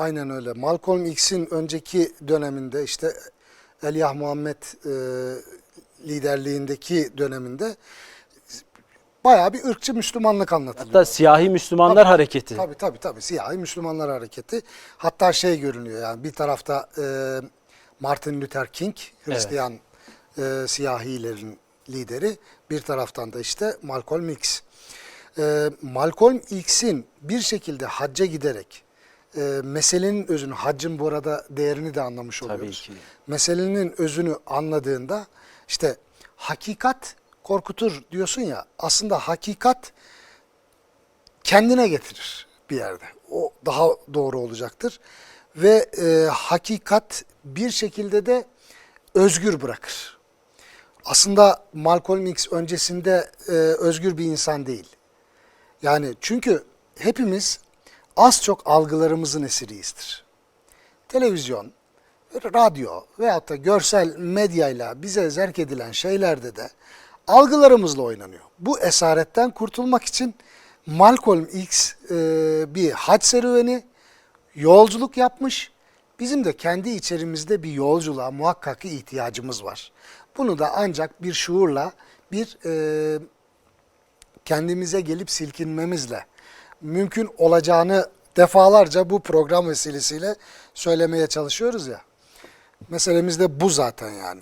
Aynen öyle. Malcolm X'in önceki döneminde işte Elyah Muhammed e, liderliğindeki döneminde bayağı bir ırkçı Müslümanlık anlatılıyor. Hatta siyahi Müslümanlar hareketi. Tabii tabii tabii siyahi Müslümanlar hareketi. Hatta şey görünüyor yani bir tarafta e, Martin Luther King Hristiyan e, siyahilerin lideri bir taraftan da işte Malcolm X. E, Malcolm X'in bir şekilde hacca giderek e, meselenin özünü, haccın bu arada değerini de anlamış Tabii oluyoruz. ki. Meselenin özünü anladığında işte hakikat korkutur diyorsun ya aslında hakikat kendine getirir bir yerde. O daha doğru olacaktır. Ve e, hakikat bir şekilde de özgür bırakır. Aslında Malcolm X öncesinde e, özgür bir insan değil. Yani çünkü hepimiz az çok algılarımızın esiriyizdir. Televizyon, radyo veyahut da görsel medyayla bize zerk edilen şeylerde de algılarımızla oynanıyor. Bu esaretten kurtulmak için Malcolm X e, bir hac serüveni, yolculuk yapmış. Bizim de kendi içerimizde bir yolculuğa muhakkak ihtiyacımız var. Bunu da ancak bir şuurla, bir e, kendimize gelip silkinmemizle mümkün olacağını defalarca bu program vesilesiyle söylemeye çalışıyoruz ya. Meselemiz de bu zaten yani.